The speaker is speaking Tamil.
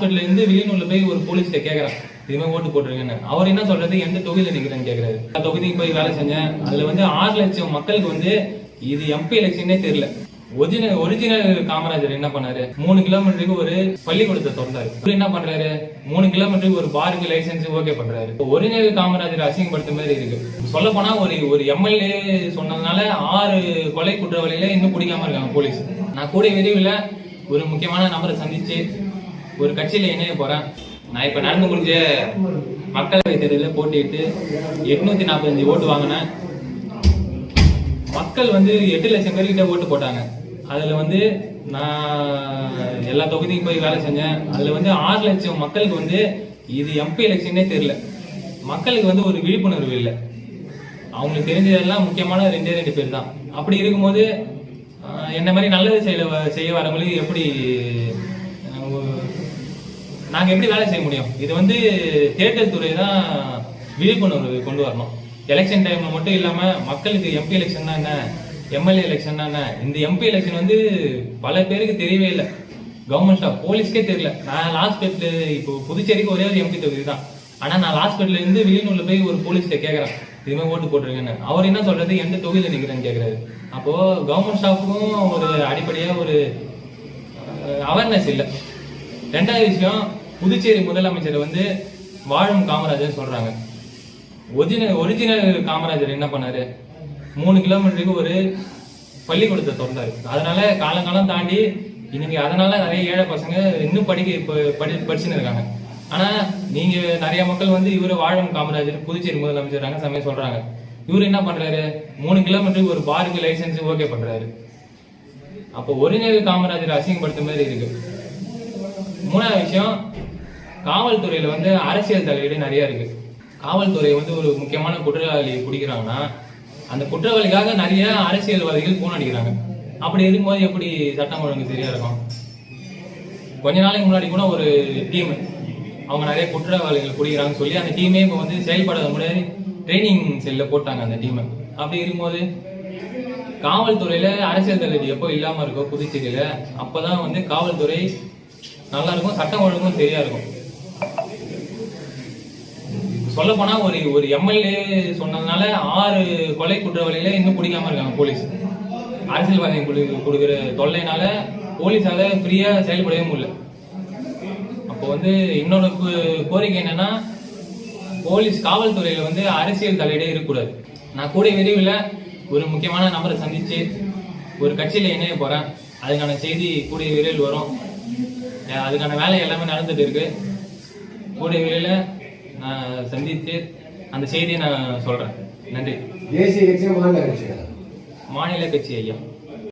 ஹாஸ்பிட்டல்ல இருந்து வெளியூர்ல போய் ஒரு போலீஸ்கிட்ட கேக்குறேன். இதுமாதிரி ஓட்டு போட்டிருக்கேன்னு அவர் என்ன சொல்றது? எந்த தொகுதியில நிக்கிறேன்னு கேக்குறாரு. தொகுதிக்கு போய் வேலை செஞ்சேன். அதுல வந்து ஆறு லட்சம் மக்களுக்கு வந்து இது எம்பி எலெக்ஷனே தெரியல. ஒரிஜினல் ஒரிஜினல் காமராஜர் என்ன பண்ணாரு? மூணு கிலோமீட்டருக்கு ஒரு பள்ளிக்கூடத்தை திறந்தாரு. இவர் என்ன பண்றாரு? மூணு கிலோமீட்டருக்கு ஒரு பாருக்கு லைசென்ஸ் ஓகே பண்றாரு. ஒரிஜினல் காமராஜர் அசிங்கப்படுத்த மாதிரி இருக்கு. சொல்ல போனா ஒரு ஒரு எம்எல்ஏ சொன்னதுனால ஆறு கொலை குற்றவாளிகளை இன்னும் பிடிக்காம இருக்காங்க போலீஸ். நான் கூட விரைவில் ஒரு முக்கியமான நபரை சந்திச்சு ஒரு கட்சியில இணைய போறேன்? நான் இப்ப நடந்து முடிஞ்ச மக்களவை தேர்தலில் போட்டியிட்டு எட்நூத்தி நாற்பத்தஞ்சு ஓட்டு வாங்கினேன். மக்கள் வந்து எட்டு லட்சம் பேர்கிட்ட ஓட்டு போட்டாங்க. அதுல வந்து நான் எல்லா தொகுதிக்கும் போய் வேலை செஞ்சேன். அதுல வந்து ஆறு லட்சம் மக்களுக்கு வந்து இது எம்பி எலெக்ஷனே தெரியல. மக்களுக்கு வந்து ஒரு விழிப்புணர்வு இல்லை. அவங்களுக்கு தெரிஞ்சதெல்லாம் முக்கியமான ரெண்டே ரெண்டு பேர் தான். அப்படி இருக்கும்போது என்ன மாதிரி நல்லது செய்ய செய்ய வரவங்களுக்கு எப்படி நாங்கள் எப்படி வேலை செய்ய முடியும்? இது வந்து தேர்தல் துறை தான் விழிப்புணர்வு கொண்டு வரணும். எலெக்ஷன் டைமில் மட்டும் இல்லாமல் மக்களுக்கு எம்பி எலெக்ஷன் என்ன? எம்எல்ஏ எலெக்ஷன் என்ன? இந்த எம்பி எலெக்ஷன் வந்து பல பேருக்கு தெரியவே இல்லை. கவர்மெண்ட் ஸ்டாஃப் போலீஸ்க்கே தெரியல. நான் லாஸ்பேட்ல இப்போ புதுச்சேரிக்கு ஒரே ஒரு எம்பி தொகுதி தான். ஆனால் நான் லாஸ்பேட்ல இருந்து வெளியூர்ல போய் ஒரு போலீஸ்கிட்ட கேட்குறேன் இதுமாதிரி ஓட்டு போட்டிருக்கேன்னு. அவர் என்ன சொல்றது? எந்த தொகுதியில் நிற்கிறேன்னு கேட்குறாரு அப்போ கவர்மெண்ட் ஸ்டாஃப்க்கும் ஒரு அடிப்படையாக ஒரு அவேர்னஸ் இல்லை. ரெண்டாவது விஷயம் புதுச்சேரி முதலமைச்சர் வந்து வாழும் காமராஜர் சொல்றாங்க. ஒரிஜினல் ஒரிஜினல் காமராஜர் என்ன பண்ணாரு? மூணு கிலோமீட்டருக்கு ஒரு பள்ளிக்கூடத்தை திறந்தாரு. அதனால காலங்காலம் தாண்டி இன்னைக்கு அதனால நிறைய ஏழை பசங்க இன்னும் படிக்க படி படிச்சுன்னு இருக்காங்க. ஆனா நீங்க நிறைய மக்கள் வந்து இவரு வாழும் காமராஜர் புதுச்சேரி முதலமைச்சர் ரங்கசாமி சொல்றாங்க. இவரு என்ன பண்றாரு? மூணு கிலோமீட்டருக்கு ஒரு பாருக்கு லைசன்ஸ் ஓகே பண்றாரு. அப்போ ஒரிஜினல் காமராஜர் அசிங்கப்படுத்த மாதிரி இருக்கு. மூணாவது விஷயம் காவல்துறையில் வந்து அரசியல் தலையீடு நிறைய இருக்கு. காவல்துறை வந்து ஒரு முக்கியமான குற்றவாளியை பிடிக்கிறாங்கன்னா அந்த குற்றவாளிக்காக நிறைய அரசியல்வாதிகள் போன் அடிக்கிறாங்க அப்படி இருக்கும்போது எப்படி சட்டம் ஒழுங்கு சரியா இருக்கும்? கொஞ்ச நாளைக்கு முன்னாடி கூட ஒரு டீம் அவங்க நிறைய குற்றவாளிகள் பிடிக்கிறாங்கன்னு சொல்லி அந்த டீமே இப்போ வந்து செயல்படாத முன்னாடி ட்ரைனிங் செல்ல போட்டாங்க அந்த டீமை அப்படி இருக்கும்போது காவல்துறையில் அரசியல் தலைவர் எப்போ இல்லாமல் இருக்கோ புதுச்சேடியில் அப்போ தான் வந்து காவல்துறை நல்லா இருக்கும் சட்டம் ஒழுங்கும் சரியா இருக்கும். சொல்ல போனா ஒரு ஒரு எம்எல்ஏ சொன்னதுனால ஆறு கொலை குற்றவாளிகளை இன்னும் பிடிக்காம இருக்காங்க போலீஸ். அரசியல்வாதி கொடுக்குற தொல்லைனால போலீஸால ஃப்ரீயா செயல்படவே முடியல. அப்போ வந்து இன்னொரு கோரிக்கை என்னன்னா போலீஸ் காவல்துறையில வந்து அரசியல் தலையிடே இருக்கக்கூடாது. நான் கூட விரைவில் ஒரு முக்கியமான நபரை சந்திச்சு ஒரு கட்சியில இணைய போறேன். அதுக்கான செய்தி கூடிய விரைவில் வரும். அதுக்கான வேலை எல்லாமே நடந்துட்டு இருக்கு. கூடிய விரைவில் நான் சந்தித்து அந்த செய்தியை நான் சொல்றேன். நன்றி. தேசிய கட்சியா மாநில கட்சியா? மாநில கட்சி ஐயா.